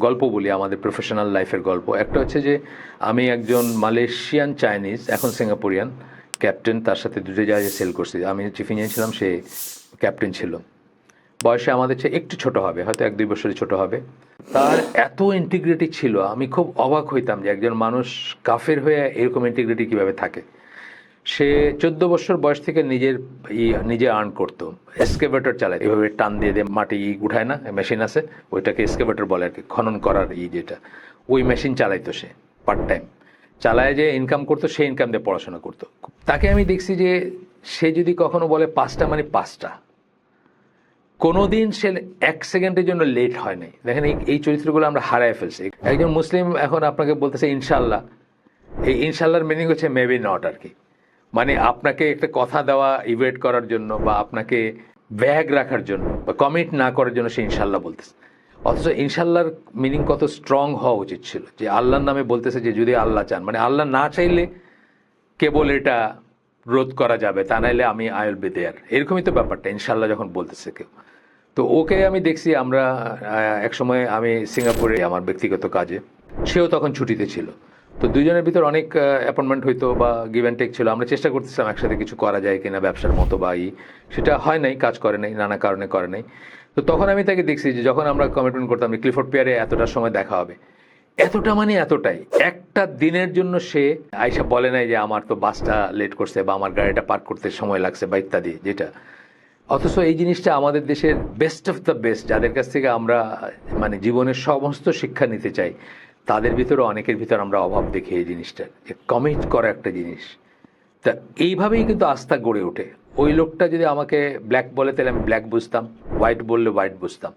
গল্প বলি, আমাদের প্রফেশনাল লাইফের গল্প। একটা হচ্ছে যে, আমি একজন মালয়েশিয়ান চাইনিজ এখন সিঙ্গাপুরিয়ান ক্যাপ্টেন তার সাথে দুটো জাহাজে সেল করছি। আমি চিফ ইঞ্জিনিয়ার ছিলাম, সে ক্যাপ্টেন ছিল। বয়সে আমাদের চেয়ে একটু ছোট হবে, হয়তো এক দুই বছরের ছোট হবে। তার এত ইন্টিগ্রিটি ছিল, আমি খুব অবাক হইতাম যে একজন মানুষ কাফের হয়ে এরকম ইন্টিগ্রিটি কীভাবে থাকে। সে চোদ্দ বছর বয়স থেকে নিজের নিজে আর্ন করতো। এসকেভেটর চালায়। এভাবে টান দিয়ে দিয়ে মাটি উঠায় না মেশিন আছে, ওইটাকে এসকেভেটর বলে আর কি, খনন করার ই যেটা। ওই মেশিন চালাইতো সে পার্ট টাইম চালায় যে ইনকাম করতো, সেই ইনকাম দিয়ে পড়াশোনা করতো। তাকে আমি দেখছি যে সে যদি কখনো বলে পাঁচটা মানে পাঁচটা। কোনোদিন সে এক সেকেন্ডের জন্য লেট হয় নাই। দেখেন এই এই চরিত্রগুলো আমরা হারায় ফেলছি। একজন মুসলিম এখন আপনাকে বলতেছে ইনশাল্লাহ এই ইনশাল্লাহর মিনিং হচ্ছে মেবি নট আর কি। মানে আপনাকে একটা কথা দেওয়া ইভেট করার জন্য বা আপনাকে ব্যাগ রাখার জন্য বা কমিট না করার জন্য সে ইনশাল্লাহ বলতেছে। অথচ ইনশাল্লাহর মিনিং কত স্ট্রং হওয়া উচিত ছিল। যে আল্লাহর নামে বলতেছে যে যদি আল্লাহ চান মানে আল্লাহ না চাইলে কেবল এটা রোধ করা যাবে, তা নাইলে আমি আয়ল বেদেয়ার এরকমই তো ব্যাপারটা, ইনশাল্লাহ যখন বলতেছে কেউ। তো ওকে আমি দেখছি, আমরা একসময় আমি সিঙ্গাপুরে, আমার ব্যক্তিগত কাজে, সেও তখন ছুটিতে ছিল। তো দুজনের ভিতর অনেক অ্যাপয়েন্টমেন্ট হইতো বা গিভ অ্যান্ড টেক ছিল। আমরা চেষ্টা করতেছিলাম একসাথে কিছু করা যায় কিনা, ব্যবসার মতো বা ই। সেটা হয় নাই, কাজ করে নাই, নানা কারণে করে নাই। তো তখন আমি তাকে দেখছি যে যখন আমরা কমিটমেন্ট করতাম ক্লিফোর্ড পিয়ারে এতটা সময় দেখা হবে। এতটা মানে এতটাই। একটা দিনের জন্য সে আইসা বলে নাই যে আমার তো বাসটা লেট করছে বা আমার গাড়িটা পার্ক করতে সময় লাগছে বা ইত্যাদি, যেটা। অথচ এই জিনিসটা আমাদের দেশের বেস্ট অফ দ্য বেস্ট যাদের কাছ থেকে আমরা মানে জীবনের সমস্ত শিক্ষা নিতে চাই। তাদের ভিতরে অনেকের ভিতর আমরা অভাব দেখি এই জিনিসটা, যে কমিট করা একটা জিনিস। তা এইভাবেই কিন্তু আস্থা গড়ে ওঠে। ওই লোকটা যদি আমাকে ব্ল্যাক বলে, তাহলে আমি ব্ল্যাক বুঝতাম হোয়াইট বললে হোয়াইট বুঝতাম।